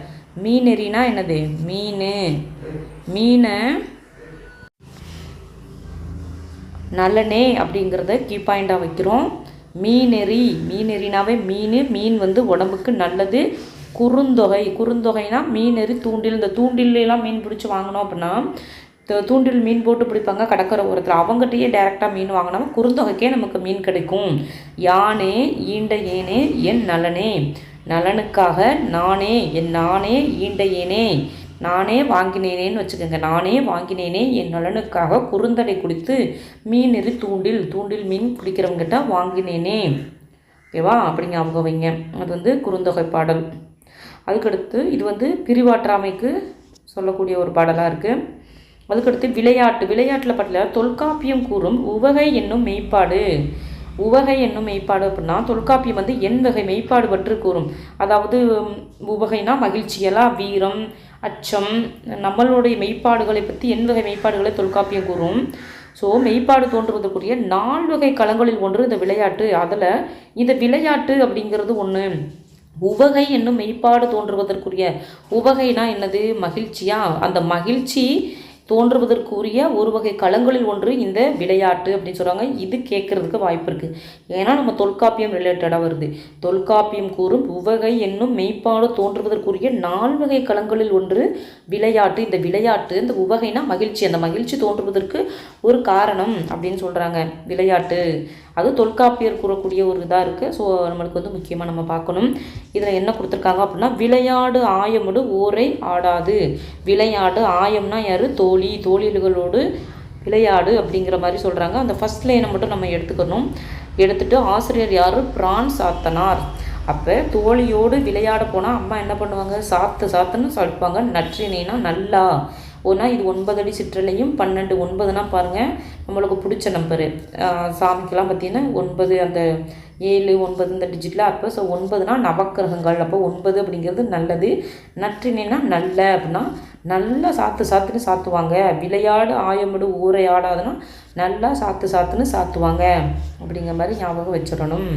மீனெறினா என்னது? மீன். மீனை நலனே அப்படிங்கிறத கீ பாயிண்டாக வைக்கிறோம். மீனெறி. மீனெறினாவே மீன். மீன் வந்து உடம்புக்கு நல்லது. குறுந்தொகை. குறுந்தொகைனா மீனெறி தூண்டில். இந்த தூண்டிலாம் மீன் பிடிச்சி வாங்கினோம் அப்படின்னா தூண்டில் மீன் போட்டு பிடிப்பாங்க. கடற்கரை ஓரத்தில். அவங்ககிட்டயே டேரெக்டாக மீன் வாங்கினோம் குறுந்தொகைக்கே நமக்கு மீன் கிடைக்கும். யானே ஈண்ட ஏனே என் நலனே. நலனுக்காக நானே என் நானே ஈண்ட ஏனே. நானே வாங்கினேனேன்னு வச்சுக்கோங்க. நானே வாங்கினேனே என் நலனுக்காக குறுந்தடை குடித்து மீன் எரி தூண்டில் தூண்டில் மீன் பிடிக்கிறவங்கிட்ட வாங்கினேனே. ஓகேவா? அப்படிங்க அவங்க வைங்க. அது வந்து குறுந்தொகை பாடல். அதுக்கடுத்து இது வந்து பிரிவாற்றாமைக்கு சொல்லக்கூடிய ஒரு பாடலாக இருக்குது அதுக்கடுத்து விளையாட்டு. விளையாட்டில் பட்டில தொல்காப்பியம் கூறும் உவகை என்னும் மெய்ப்பாடு. உவகை என்னும் மெய்ப்பாடு அப்படின்னா தொல்காப்பியம் வந்து என் வகை மெய்ப்பாடு பற்றி கூறும். அதாவது உவகைனா மகிழ்ச்சியெல்லாம் வீரம் அச்சம் நம்மளுடைய மெய்ப்பாடுகளை பற்றி என் வகை மெய்ப்பாடுகளை தொல்காப்பியம் கூறும். ஸோ மெய்ப்பாடு தோன்றுவதற்குரிய நால்வகை களங்களில் ஒன்று இந்த விளையாட்டு. அதில் இந்த விளையாட்டு அப்படிங்கிறது ஒன்று உவகை என்னும் மெய்ப்பாடு தோன்றுவதற்குரிய உவகைனா என்னது? மகிழ்ச்சியா? அந்த மகிழ்ச்சி தோன்றுவதற்குரிய ஒரு வகை களங்களில் ஒன்று இந்த விளையாட்டு அப்படின்னு சொல்கிறாங்க இது கேட்குறதுக்கு வாய்ப்பு இருக்குது ஏன்னா நம்ம தொல்காப்பியம் ரிலேட்டடாக வருது. தொல்காப்பியம் கூறும் உவகை என்னும் மெய்ப்பாடு தோன்றுவதற்குரிய நால்வகை களங்களில் ஒன்று விளையாட்டு. இந்த விளையாட்டு இந்த உவகைனா மகிழ்ச்சி. அந்த மகிழ்ச்சி தோன்றுவதற்கு ஒரு காரணம் அப்படின்னு சொல்கிறாங்க விளையாட்டு. அது தொல்காப்பியர் கூறக்கூடிய ஒரு இதாக இருக்குது ஸோ நம்மளுக்கு வந்து முக்கியமாக நம்ம பார்க்கணும். இதில் என்ன கொடுத்துருக்காங்க அப்படின்னா விளையாடு ஆயமுடு ஓரை ஆடாது. விளையாடு ஆயம்னா யார்? தோழி. தோழில்களோடு விளையாடு அப்படிங்கிற மாதிரி சொல்கிறாங்க அந்த ஃபஸ்ட் லைனை மட்டும் நம்ம எடுத்துக்கணும். எடுத்துகிட்டு ஆசிரியர் யார்? பிரான் சாத்தனார். அப்போ தோழியோடு விளையாட போனால் அம்மா என்ன பண்ணுவாங்க? சாத்து சாத்துன்னு சொல்லிப்பாங்க நற்றினா நல்லா. ஒன்றா இது ஒன்பது அடி சிற்றலையும் பன்னெண்டு ஒன்பதுனா பாருங்கள் நம்மளுக்கு பிடிச்ச நம்பரு சாமிக்கெல்லாம் பார்த்தீங்கன்னா ஒன்பது அந்த ஏழு ஒன்பது இந்த டிஜிட்டில் அப்போ ஸோ ஒன்பதுனா நவக்கிரகங்கள். அப்போ ஒன்பது அப்படிங்கிறது நல்லது. நற்றினா நல்ல அப்படின்னா நல்லா சாத்து சாத்துன்னு சாத்துவாங்க. விளையாடு ஆயமிடு ஊரை ஆடாதுன்னா நல்லா சாத்து சாத்துன்னு சாத்துவாங்க. அப்படிங்கிற மாதிரி ஞாபகம் வச்சிடணும்.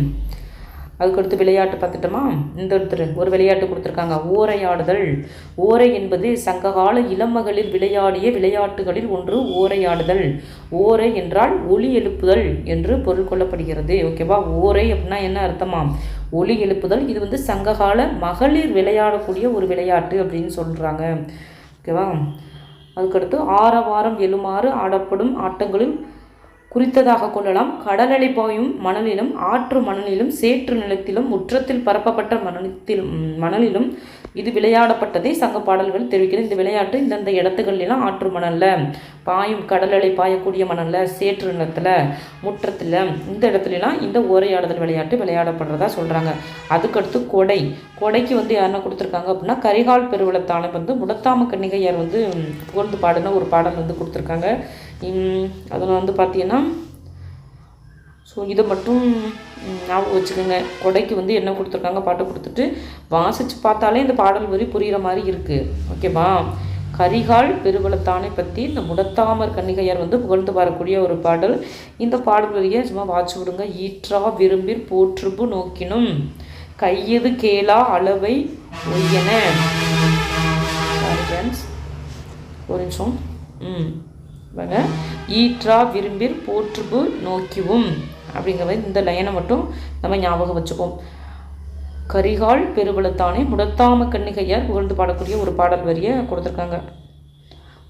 அதுக்கடுத்து விளையாட்டு பார்த்துட்டோமா? இந்த ஒருத்தர் ஒரு விளையாட்டு கொடுத்துருக்காங்க. ஓரையாடுதல். ஓரை என்பது சங்ககால இளமகளில் விளையாடிய விளையாட்டுகளில் ஒன்று ஓரையாடுதல். ஓரை என்றால் ஒளி எழுப்புதல் என்று பொருள் கொள்ளப்படுகிறது. ஓகேவா? ஓரை அப்படின்னா என்ன அர்த்தமா? ஒளி எழுப்புதல். இது வந்து சங்ககால மகளிர் விளையாடக்கூடிய ஒரு விளையாட்டு அப்படின்னு சொல்கிறாங்க ஓகேவா? அதுக்கடுத்து ஆரவாரம் எழுமாறு ஆடப்படும் ஆட்டங்களில் குறித்ததாக கொள்ளலாம். கடலலை பாயும் மணலிலும் ஆற்று மணலிலும் சேற்று நிலத்திலும் முற்றத்தில் பரப்பப்பட்ட மணலத்திலும் மணலிலும் இது விளையாடப்பட்டதை சங்க பாடல்கள் தெரிவிக்கிறது இந்த விளையாட்டு இந்தந்த இடத்துகள்லாம் ஆற்று மணலில். பாயும் கடலலை பாயக்கூடிய மணலில் சேற்று நிலத்தில் முற்றத்தில் இந்த இடத்துலலாம் இந்த ஓரையாடுதல் விளையாட்டு விளையாடப்படுறதா சொல்கிறாங்க அதுக்கடுத்து கொடை. கொடைக்கு வந்து யாருன்னா கொடுத்துருக்காங்க அப்படின்னா கரிகால் பெருவளத்தான வந்து முடத்தாம கன்னிகையார் வந்து புகழ்ந்து பாடின ஒரு பாடல் வந்து கொடுத்துருக்காங்க. அதில் வந்து பார்த்தீங்கன்னா ஸோ இதை மட்டும் ஞாபகம் வச்சுக்கோங்க. கொடைக்கு வந்து என்ன கொடுத்துருக்காங்க பாட்டு கொடுத்துட்டு வாசித்து பார்த்தாலே இந்த பாடல் வரி புரிகிற மாதிரி இருக்குது ஓகேவா கரிகால் பெருவளத்தானை பற்றி இந்த முடத்தாமர் கன்னிகையார் வந்து புகழ்ந்து வரக்கூடிய ஒரு பாடல். இந்த பாடல் வரியை சும்மா வாட்சி விடுங்க. ஈற்றா விரும்பிற் போற்றுபு நோக்கினும் கையது கேளா அளவை ஒய்யன. ஃப்ரெண்ட்ஸ் ஒரு நிமிஷம். ம். பாருங்க. ஈற்றா விரும்பிர் போற்றுபு நோக்கிவும். அப்படிங்கிற மாதிரி இந்த லைனை மட்டும் நம்ம ஞாபகம் வச்சுப்போம். கரிகால் பெருவளத்தானே முடத்தாம கண்ணிகையார் புகழ்ந்து பாடக்கூடிய ஒரு பாடல் வரியை கொடுத்துருக்காங்க.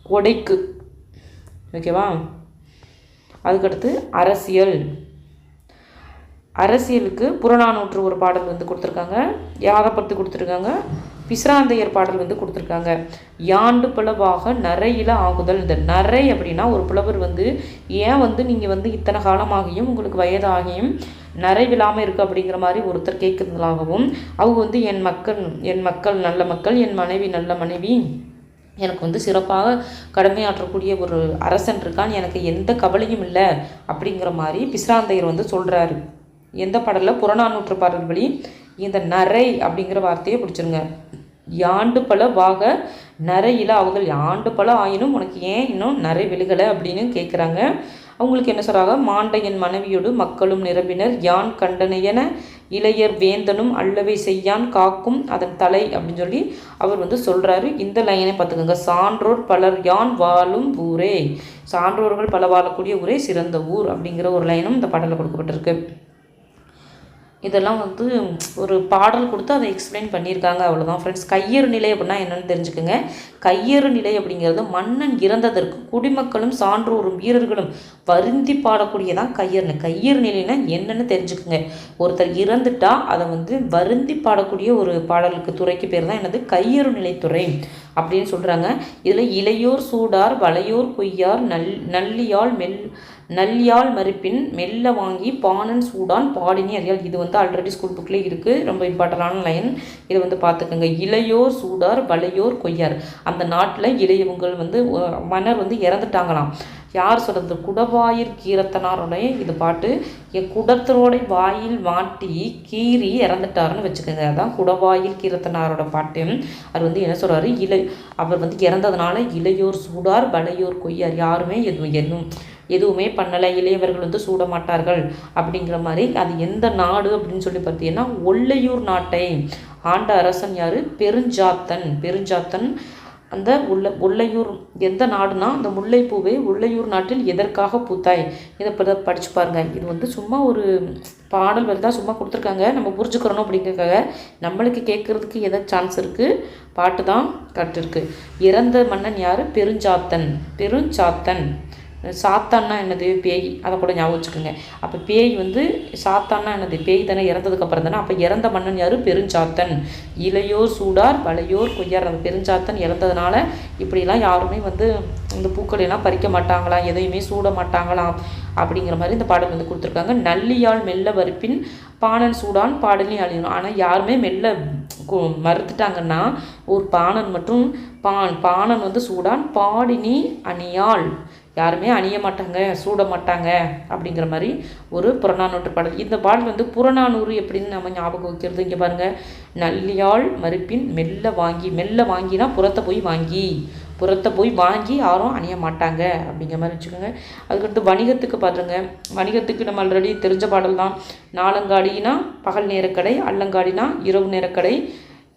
கொடைக்கு. ஓகேவா? அதுக்கடுத்து அரசியல். அரசியலுக்கு புறநானூற்று ஒரு பாடல் வந்து கொடுத்துருக்காங்க. யாரை பற்றி கொடுத்துருக்காங்க? பிஸ்ராந்தையர் பாடல் வந்து கொடுத்துருக்காங்க. யாண்டு பிளவாக நரையில ஆகுதல். இந்த நரை அப்படின்னா ஒரு புலவர் வந்து ஏன் வந்து நீங்கள் வந்து இத்தனை காலமாகியும் உங்களுக்கு வயதாகியும் நிறைவில்லாமல் இருக்குது அப்படிங்கிற மாதிரி ஒருத்தர் கேட்குறதாகவும் அவங்க வந்து என் மக்கள் என் மக்கள் நல்ல மக்கள் என் மனைவி நல்ல மனைவி எனக்கு வந்து சிறப்பாக கடமையாற்றக்கூடிய ஒரு அரசன் இருக்கான் எனக்கு எந்த கவலையும் இல்லை அப்படிங்கிற மாதிரி பிஸ்ராந்தையர் வந்து சொல்கிறாரு எந்த பாடலில்? புறநானூற்று பாடல் வழி இந்த நரை அப்படிங்கிற வார்த்தையை பிடிச்சிருங்க. யாண்டு பல வாக நரையில அவர்கள் ஆண்டு பல ஆயினும் உனக்கு ஏன் இன்னும் நிறை விழுகலை அப்படின்னு கேட்குறாங்க அவங்களுக்கு என்ன சொல்கிறாங்க மாண்டையன் மனைவியோடு மக்களும் நிரம்பினர். யான் கண்டனையன இளையர் வேந்தனும் அல்லவை செய்யான் காக்கும் அதன் தலை அப்படின்னு சொல்லி அவர் வந்து சொல்கிறாரு இந்த லைனை பார்த்துக்கோங்க. சான்றோர் பலர் யான் வாழும் ஊரே. சான்றோர்கள் பல வாழக்கூடிய ஊரே சிறந்த ஊர் அப்படிங்கிற ஒரு லைனும் இந்த பாடலில் கொடுக்கப்பட்டிருக்கு. இதெல்லாம் வந்து ஒரு பாடல் கொடுத்து அதை எக்ஸ்பிளைன் பண்ணியிருக்காங்க அவ்வளோதான் ஃப்ரெண்ட்ஸ் கையறு நிலை அப்படின்னா என்னென்னு தெரிஞ்சுக்கோங்க. கையறு நிலை அப்படிங்கிறது மன்னன் இறந்ததற்கு குடிமக்களும் சான்றோரும் வீரர்களும் வருந்தி பாடக்கூடியதான் கையறு கையர் நிலைனா என்னென்னு தெரிஞ்சுக்குங்க. ஒருத்தர் இறந்துட்டா அதை வந்து வருந்தி பாடக்கூடிய ஒரு பாடலுக்கு துறைக்கு பேர் தான் என்னது? கையறு நிலைத்துறை அப்படின்னு சொல்கிறாங்க இதில் இளையோர் சூடார் வளையோர் கொய்யார் நல் நல்லியால் மெல் நல்லியால் மறுப்பின் மெல்ல வாங்கி பானன் சூடான் பாடினி அறியால் இது வந்து ஆல்ரெடி ஸ்கூல் புக்கில் இருக்குது ரொம்ப இம்பார்ட்டண்டான லைன் இதை வந்து பார்த்துக்கோங்க. இளையோர் சூடார் வளையோர் கொய்யார் அந்த நாட்டில் இளையவங்கள் வந்து மன்னர் வந்து இறந்துட்டாங்களாம். யார் சொல்கிறது குடவாயிர் கீரத்தனாருடைய இது பாட்டு. என் குடத்தரோட வாயில் மாட்டி கீறி இறந்துட்டாருன்னு வச்சுக்கோங்க. அதான் குடவாயில் கீரத்தனாரோட பாட்டு. அவர் வந்து என்ன சொல்கிறாரு இலை அவர் வந்து இறந்ததுனால இளையோர் சூடார் பலையோர் கொய்யார் யாருமே எதுவும் எதுவும் எதுவுமே பண்ணலை. இளையவர்கள் வந்து சூட மாட்டார்கள் அப்படிங்கிற மாதிரி அது எந்த நாடு அப்படின்னு சொல்லி பார்த்தீங்கன்னா ஒல்லையூர் நாட்டை ஆண்ட அரசன் யார்? பெருஞ்சாத்தன். பெருஞ்சாத்தன் அந்த உள்ள முல்லையூர் எந்த நாடுனா அந்த முல்லைப்பூவை முல்லையூர் நாட்டில் எதற்காக பூத்தாய்? இதை படித்து பாருங்கள் இது வந்து சும்மா ஒரு பாடல் வந்து தான் சும்மா கொடுத்துருக்காங்க. நம்ம புரிஞ்சுக்கிறணும் அப்படிங்கிறக்காக நம்மளுக்கு கேட்குறதுக்கு எதை சான்ஸ் இருக்குது பாட்டு தான் கட்டிருக்கு. இறந்த மன்னன் யார்? பெருஞ்சாத்தன். பெருஞ்சாத்தன். சாத்தான்னா என்னது பேய்? அதை கூட ஞாபகம் வச்சுக்கோங்க. அப்போ பேய் வந்து சாத்தான்னா என்னது? பேய் தானே இறந்ததுக்கப்புறம் தானே? அப்போ இறந்த மன்னன் யார்? பெருஞ்சாத்தன். இளையோர் சூடார் வளையோர் கொய்யார். அந்த பெருஞ்சாத்தன் இறந்ததுனால இப்படிலாம் யாருமே வந்து இந்த பூக்களையெல்லாம் பறிக்க மாட்டாங்களாம் எதையுமே சூட மாட்டாங்களாம் அப்படிங்கிற மாதிரி இந்த பாடல் வந்து கொடுத்துருக்காங்க. நல்லியால் மெல்ல வறுப்பின் பானன் சூடான் பாடலையும் அழியணும் ஆனால் யாருமே மெல்ல மறுத்துட்டாங்கன்னா ஒரு பானன் மற்றும் பான் பானன் வந்து சூடான் பாடினி அணியாள். யாருமே அணிய மாட்டாங்க சூட மாட்டாங்க அப்படிங்கிற மாதிரி ஒரு புறநானூற்று பாடல். இந்த பாடல் வந்து புறநானூறு எப்படின்னு நம்ம ஞாபகம் வைக்கிறது. இங்கே பாருங்கள் நல்லியாள் மறுப்பின் மெல்ல வாங்கி மெல்ல வாங்கினா புறத்தை போய் வாங்கி புறத்தை போய் வாங்கி யாரும் அணிய மாட்டாங்க அப்படிங்கிற மாதிரி வச்சுக்கோங்க. அதுக்கடுத்து வணிகத்துக்கு பாருங்க. வணிகத்துக்கு நம்ம ஆல்ரெடி தெரிஞ்ச பாடல் தான். நாலங்காடினா பகல் நேரக்கடை அல்லங்காடினா இரவு நேரக்கடை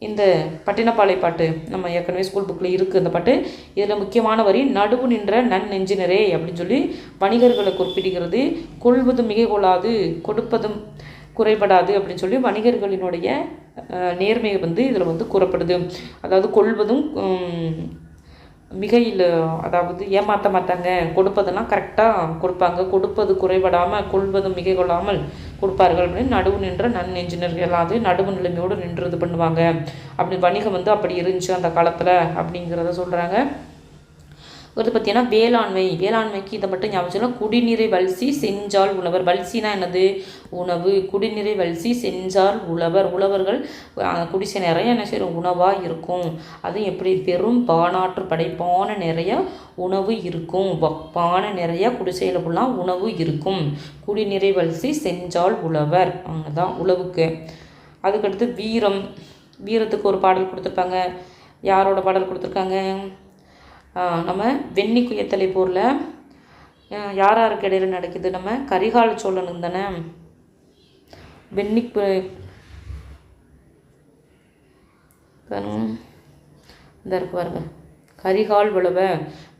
இந்த பட்டினப்பாலை பாட்டு நம்ம ஏற்கனவே ஸ்கூல் புக்கில் இருக்குது இந்த பாட்டு. இதில் முக்கியமான வரி நடுவு நின்ற நன் நெஞ்சினரே அப்படின்னு சொல்லி வணிகர்களை குறிப்பிடுகிறது. கொள்வதும் மிக கொள்ளாது கொடுப்பதும் குறைபடாது அப்படின்னு சொல்லி வணிகர்களினுடைய நேர்மையை வந்து இதில் வந்து கூறப்படுது. அதாவது கொள்வதும் மிகையில் அதாவது ஏமாற்ற மாட்டாங்க. கொடுப்பதெல்லாம் கரெக்டாக கொடுப்பாங்க. கொடுப்பது குறைபடாமல் கொள்வதும் மிகை கொள்ளாமல் கொடுப்பார்கள் அப்படின்னு நடுவு நின்ற நன் என்ஜினியர்கள் அதாவது நடுவு நிலைமையோடு நின்று இது பண்ணுவாங்க. அப்படி வணிகம் வந்து அப்படி இருந்துச்சு அந்த காலத்தில் அப்படிங்கிறத சொல்கிறாங்க இது பார்த்தீங்கன்னா வேளாண்மை. வேளாண்மைக்கு இதை மட்டும் ஞாபகம் வச்சுக்கணும். குடிநீரை வல்சி செஞ்சால் உழவர். வல்சினா என்னது? உணவு. குடிநீரை வல்சி செஞ்சால் உழவர். உழவர்கள் குடிசை நிறைய என்ன செய்யும்? உணவாக இருக்கும். அதுவும் எப்படி? பெரும் பானாற்று படைப்பான நிறைய உணவு இருக்கும். வப்பான நிறைய குடிசையில் ஃபுல்லாக உணவு இருக்கும். குடிநீரை வல்சி செஞ்சால் உழவர். தான் உழவுக்கு. அதுக்கடுத்து வீரம். வீரத்துக்கு ஒரு பாடல் கொடுத்துருப்பாங்க. யாரோட பாடல் கொடுத்துருக்காங்க? நம்ம வெண்ணி குயத்தலை போரில் யார் யாருக்கு இடையில நடக்குது? நம்ம கரிகால சோழன் தானே? வெண்ணி இந்த இருக்கு பாருங்க. கரிகால் வளவ.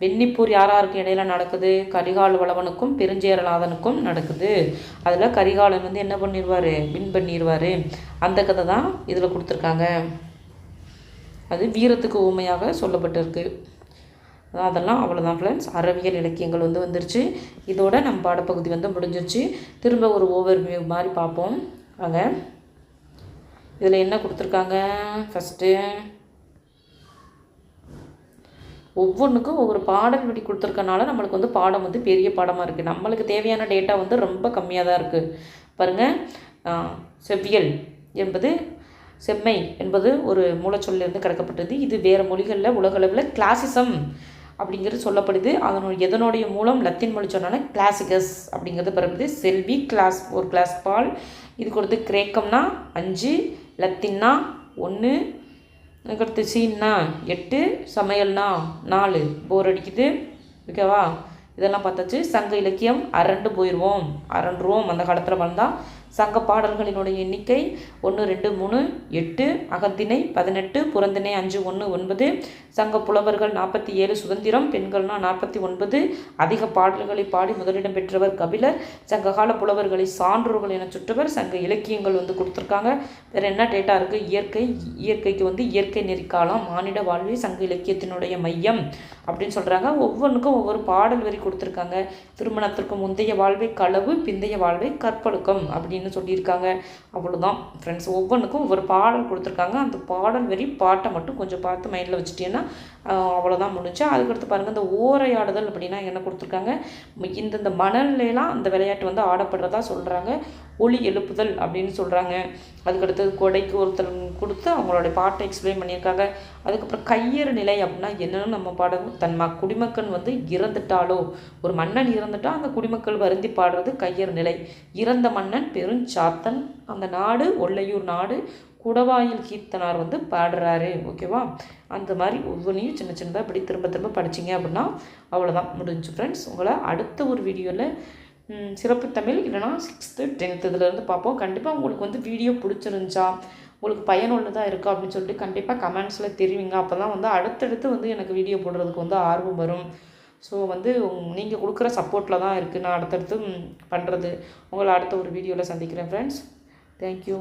வெண்ணிப்பூர் யார் யாருக்கு இடையில நடக்குது? கரிகால் வளவனுக்கும் பெருஞ்சேரநாதனுக்கும் நடக்குது. அதில் கரிகாலன் வந்து என்ன பண்ணிடுவார் வின் பண்ணிடுவார் அந்த கதை தான் இதில் கொடுத்துருக்காங்க. அது வீரத்துக்கு ஊமையாக சொல்லப்பட்டிருக்கு. அதெல்லாம் அவ்வளோதான் ஃப்ரெண்ட்ஸ் அறவியல் இலக்கியங்கள் வந்து வந்துருச்சு. இதோட நம்ம பாடப்பகுதி வந்து முடிஞ்சிருச்சு. திரும்ப ஒரு ஓவர் வியூ மாதிரி பார்ப்போம். வாங்க. இதில் என்ன கொடுத்துருக்காங்க? ஃபஸ்ட்டு ஒவ்வொன்றுக்கும் ஒவ்வொரு பாடல் விடி கொடுத்துருக்கனால நம்மளுக்கு வந்து பாடம் வந்து பெரிய பாடமாக இருக்குது நம்மளுக்கு தேவையான டேட்டா வந்து ரொம்ப கம்மியாக தான் இருக்குது பாருங்கள் செவ்வியல் என்பது செம்மை என்பது ஒரு மூலச்சொல்லிருந்து கிடக்கப்பட்டது. இது வேறு மொழிகளில் உலகளவில் கிளாசிசம் அப்படிங்கிறது சொல்லப்படுது. அதனுடைய எதனுடைய மூலம்? லத்தீன் மொழி சொன்னாலும் கிளாசிகஸ் அப்படிங்கிறது பிறகுது. செல்வி கிளாஸ் ஒரு கிளாஸ் பால். இது கொடுத்து கிரேக்கம்னா அஞ்சு லத்தீன்னா ஒன்று அதுக்கடுத்து சீன்னா எட்டு சமையல்னா நாலு. போர் அடிக்குது. ஓகேவா? இதெல்லாம் பார்த்தாச்சு. சங்க இலக்கியம் அரண்டு போயிடுவோம் அரண்டுருவோம் அந்த காலத்தில் வந்தால் சங்க பாடல்களினுடைய எண்ணிக்கை ஒன்று ரெண்டு மூணு எட்டு அகத்திணை பதினெட்டு புறந்திணை அஞ்சு ஒன்று ஒன்பது சங்க புலவர்கள் நாற்பத்தி ஏழு சுதந்திரம் பெண்கள்னா நாற்பத்தி ஒன்பது அதிக பாடல்களை பாடி முதலிடம் பெற்றவர் கபிலர் சங்ககால புலவர்களை சான்றோர்கள் என சுற்றவர் சங்க இலக்கியங்கள் வந்து கொடுத்துருக்காங்க. வேறு என்ன டேட்டா இருக்குது இயற்கை இயற்கைக்கு வந்து இயற்கை நெறிக்காலம் மானிட வாழ்வே சங்க இலக்கியத்தினுடைய மையம் அப்படின்னு சொல்கிறாங்க ஒவ்வொன்றுக்கும் ஒவ்வொரு பாடல் வரி கொடுத்துருக்காங்க. திருமணத்திற்கு முந்தைய வாழ்வை களவு பிந்தைய வாழ்வை கற்பழுக்கம் அப்படின்னு சொல்லியிருக்காங்க. அவ்வளோதான் ஃப்ரெண்ட்ஸ் ஒவ்வொன்றுக்கும் ஒவ்வொரு பாடல் கொடுத்துருக்காங்க. அந்த பாடல் வரி பாட்டை மட்டும் கொஞ்சம் பார்த்து மைண்டில் வச்சுட்டீங்கன்னா அவ்வளோதான் முடிஞ்சு. அதுக்கடுத்து பாருங்கள் இந்த ஓரையாடுதல் அப்படின்னா என்ன கொடுத்துருக்காங்க? இந்தந்த மணல்லாம் அந்த விளையாட்டு வந்து ஆடப்படுறதா சொல்கிறாங்க ஒளி எழுப்புதல் அப்படின்னு சொல்கிறாங்க அதுக்கடுத்தது கொடைக்கு ஒருத்தர் கொடுத்து அவங்களுடைய பாட்டை எக்ஸ்பிளைன் பண்ணியிருக்காங்க. அதுக்கப்புறம் கையறு நிலை அப்படின்னா என்னென்னு நம்ம பாடணும். தன் ம குடிமக்கள் வந்து இறந்துட்டாலோ? ஒரு மன்னன் இறந்துட்டால் அந்த குடிமக்கள் வருந்தி பாடுறது கையறு நிலை. இறந்த மன்னன் பெருஞ்சாத்தன். அந்த நாடு ஒல்லையூர் நாடு குடவாயில் கீர்த்தனார் வந்து பாடுறாரு ஓகேவா? அந்த மாதிரி ஒவ்வொன்றையும் சின்ன சின்னதாக இப்படி திரும்ப திரும்ப படிச்சீங்க அப்படின்னா அவ்வளோதான் முடிஞ்சு ஃப்ரெண்ட்ஸ் உங்களை அடுத்த ஒரு வீடியோவில் சிறப்பு தமிழ் இல்லைனா சிக்ஸ்த்து டென்த்து இதுலேருந்து பார்ப்போம். கண்டிப்பாக உங்களுக்கு வந்து வீடியோ பிடிச்சிருந்துச்சா உங்களுக்கு பயனுள்ளதாக இருக்கா அப்படின்னு சொல்லிட்டு கண்டிப்பாக கமெண்ட்ஸில் தெரிவிங்க. அப்போ தான் வந்து அடுத்தடுத்து வந்து எனக்கு வீடியோ போடுறதுக்கு வந்து ஆர்வம் வரும். ஸோ வந்து நீங்கள் கொடுக்குற சப்போர்ட்டில் தான் இருக்குது நான் அடுத்தடுத்து பண்ணுறது உங்களை அடுத்த ஒரு வீடியோவில் சந்திக்கிறேன் ஃப்ரெண்ட்ஸ் தேங்க்யூ